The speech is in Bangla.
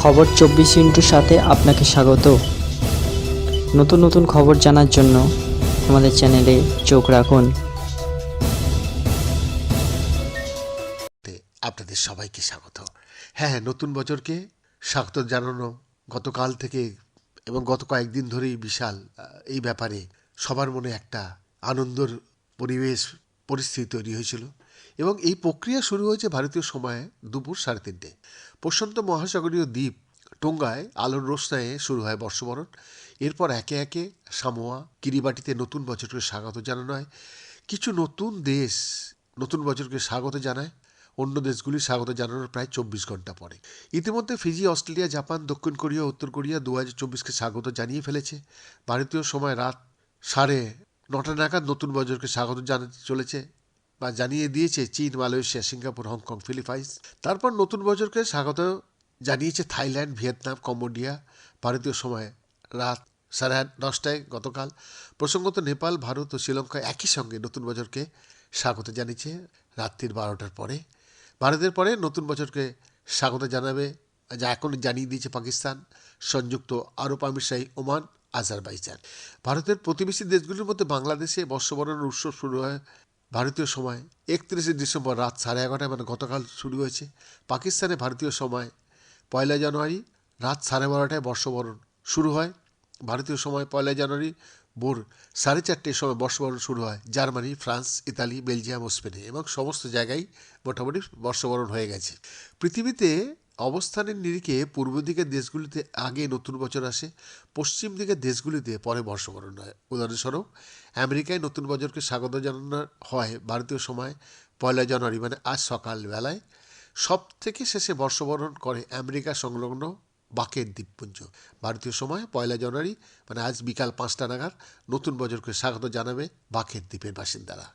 খবর চব্বিশ ইন্টুর সাথে আপনাকে স্বাগত। নতুন নতুন খবর জানার জন্য আমাদের চ্যানেলে চোখ রাখুন। আপনাদের সবাইকে স্বাগত। হ্যাঁ হ্যাঁ নতুন বছরকে স্বাগত জানানো গতকাল থেকে এবং গত কয়েকদিন ধরেই বিশাল এই ব্যাপারে সবার মনে একটা আনন্দর পরিবেশ পরিস্থিতি তৈরি হয়েছিল এবং এই প্রক্রিয়া শুরু হয়েছে ভারতীয় সময়ে দুপুর সাড়ে তিনটে। প্রশান্ত মহাসাগরীয় দ্বীপ টোঙ্গায় আলোর রোশনায়ে শুরু হয় বর্ষবরণ। এরপর একে একে সামোয়া, কিরিবাটিতে নতুন বছরকে স্বাগত জানানো হয়। কিছু নতুন দেশ নতুন বছরকে স্বাগত জানায়। অন্য দেশগুলি স্বাগত জানানোর প্রায় চব্বিশ ঘণ্টা পরে। ইতিমধ্যে ফিজি, অস্ট্রেলিয়া, জাপান, দক্ষিণ কোরিয়া, উত্তর কোরিয়া দু হাজার চব্বিশকে স্বাগত জানিয়ে ফেলেছে। ভারতীয় সময় রাত সাড়ে নটা নাগাদ নতুন বছরকে স্বাগত জানাতে চলেছে বা জানিয়ে দিয়েছে চীন, মালয়েশিয়া, সিঙ্গাপুর, হংকং, ফিলিপাইন্স। তারপর নতুন বছরকে স্বাগত জানিয়েছে থাইল্যান্ড, ভিয়েতনাম, কম্বোডিয়া, ভারতীয় সময় রাত সাড়ে দশটায় গতকাল। প্রসঙ্গত নেপাল, ভারত ও শ্রীলঙ্কা একই সঙ্গে নতুন বছরকে স্বাগত জানিয়েছে রাত্রির বারোটার পরে। ভারতের পরে নতুন বছরকে স্বাগত জানাবে, যা এখন জানিয়ে দিয়েছে পাকিস্তান। সংযুক্ত আরব আমিরশাহী ওমান আজারবাইজান। ভারতের প্রতিবেশী দেশগুলির মধ্যে বাংলাদেশে বর্ষবরণের উৎসব শুরু হয় ভারতীয় সময় একত্রিশে ডিসেম্বর রাত সাড়ে এগারোটায় মানে গতকাল শুরু হয়েছে। পাকিস্তানে ভারতীয় সময় পয়লা জানুয়ারি রাত সাড়ে বারোটায় বর্ষবরণ শুরু হয়। ভারতীয় সময় পয়লা জানুয়ারি ভোর সাড়ে চারটের সময় বর্ষবরণ শুরু হয়। জার্মানি, ফ্রান্স, ইতালি, বেলজিয়াম ও স্পেনে এবং সমস্ত জায়গায় মোটামুটি বর্ষবরণ হয়ে গেছে। পৃথিবীতে অবস্থানের নিরিখে পূর্ব দিকের দেশগুলিতে আগে নতুন বছর আসে, পশ্চিম দিকের দেশগুলিতে পরে বর্ষবরণ হয়। উদাহরণস্বরূপ, আমেরিকায় নতুন বছরকে স্বাগত জানানো হয় ভারতীয় সময় পয়লা জানুয়ারি মানে আজ সকালবেলায়। সব থেকে শেষে বর্ষবরণ করে আমেরিকা সংলগ্ন বাকের দ্বীপপুঞ্জ। ভারতীয় সময় পয়লা জানুয়ারি মানে আজ বিকাল পাঁচটা নাগাদ নতুন বছরকে স্বাগত জানাবে বাকের দ্বীপের বাসিন্দারা।